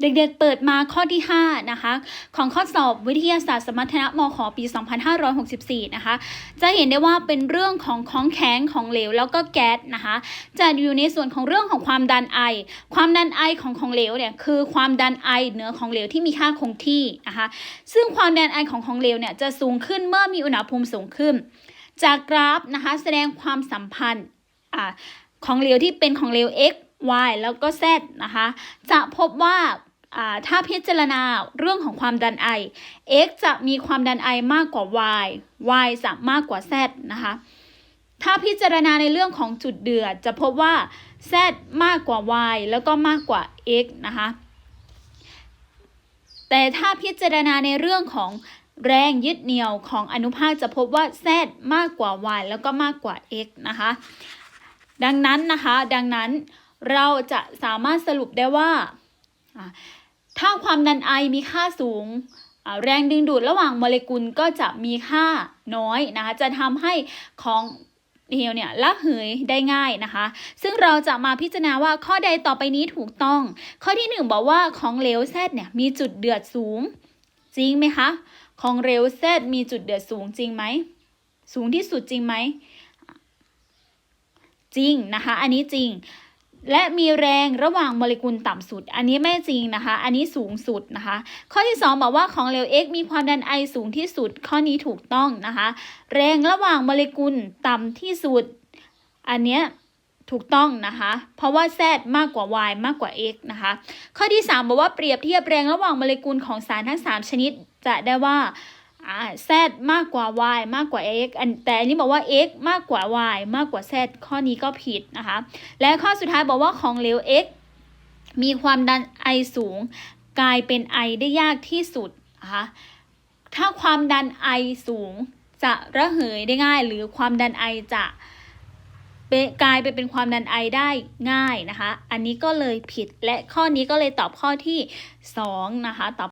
เด็กๆ เปิดมาข้อที่ 5 นะคะ ของข้อสอบวิทยาศาสตร์สมรรถนะมขปี 2564 นะคะ จะเห็นได้ว่าเป็นเรื่องของของแข็งของเหลวแล้วก็แก๊สนะคะจะอยู่ในส่วนของเรื่องของความดันไอ ความดันไอของของเหลวเนี่ยคือความดันไอเหนือของเหลวที่มีค่าคงที่นะคะซึ่งความดันไอของของเหลวเนี่ยจะสูงขึ้นเมื่อมีอุณหภูมิสูงขึ้น จากกราฟนะคะแสดงความสัมพันธ์ของเหลวที่เป็นของเหลว x y แล้วก็ z นะคะจะพบว่า ถ้าพิจารณาเรื่องของความดันไอ x จะมีความดันไอมากกว่า y y จะมากกว่า z นะคะ ถ้าพิจารณาในเรื่องของจุดเดือด จะพบว่า z มากกว่า y แล้วก็มากกว่า x นะคะ แต่ถ้าพิจารณาในเรื่องของแรงยึดเหนี่ยวของอนุภาคจะพบว่า z มากกว่า y แล้วก็มากกว่า x นะคะ ดังนั้นนะคะ ดังนั้นเราจะสามารถสรุปได้ว่าอ่า ถ้าความดันไอมีค่าสูง แรงดึงดูดระหว่างโมเลกุลก็จะมีค่าน้อยนะคะจะทำให้ของเหลวเนี่ยละเหยได้ง่ายนะคะ ซึ่งเราจะมาพิจารณาว่าข้อใดต่อไปนี้ถูกต้อง ข้อที่หนึ่งบอกว่าของเหลวแซดเนี่ยมีจุดเดือดสูง จริงไหมคะของเหลวแซดมีจุดเดือดสูงจริงไหมสูงที่สุดจริงไหมจริงนะคะ อันนี้จริง และมีแรงระหว่างโมเลกุลต่ำสุด อันนี้ไม่จริงนะคะ อันนี้สูงสุดนะคะ ข้อที่ 2 บอกว่าของเหลว X มีความดันไอสูงที่สุด ข้อนี้ถูกต้องนะคะ แรงระหว่างโมเลกุลต่ำที่สุด อันเนี้ยถูกต้องนะคะ เพราะว่า Z มากกว่า Y มากกว่า X นะคะ ข้อที่ 3 บอกว่าเปรียบเทียบแรงระหว่างโมเลกุลของสารทั้ง 3 ชนิด จะได้ว่า อ่า Z มากกว่า Y มากกว่า X อันแต่อันนี้บอกว่า X มากกว่า Y มากกว่า Z ข้อนี้ก็ผิดนะคะ และข้อสุดท้ายบอกว่าของเหลว X มีความดันไอสูง กลายเป็นไอได้ยากที่สุดนะคะถ้าความดันไอสูงจะระเหยได้ง่าย หรือความดันไอจะเป็นกลายไปเป็นความดันไอได้ง่ายนะคะ อันนี้ก็เลยผิดและข้อนี้ก็เลยตอบข้อที่ 2 นะคะตอบ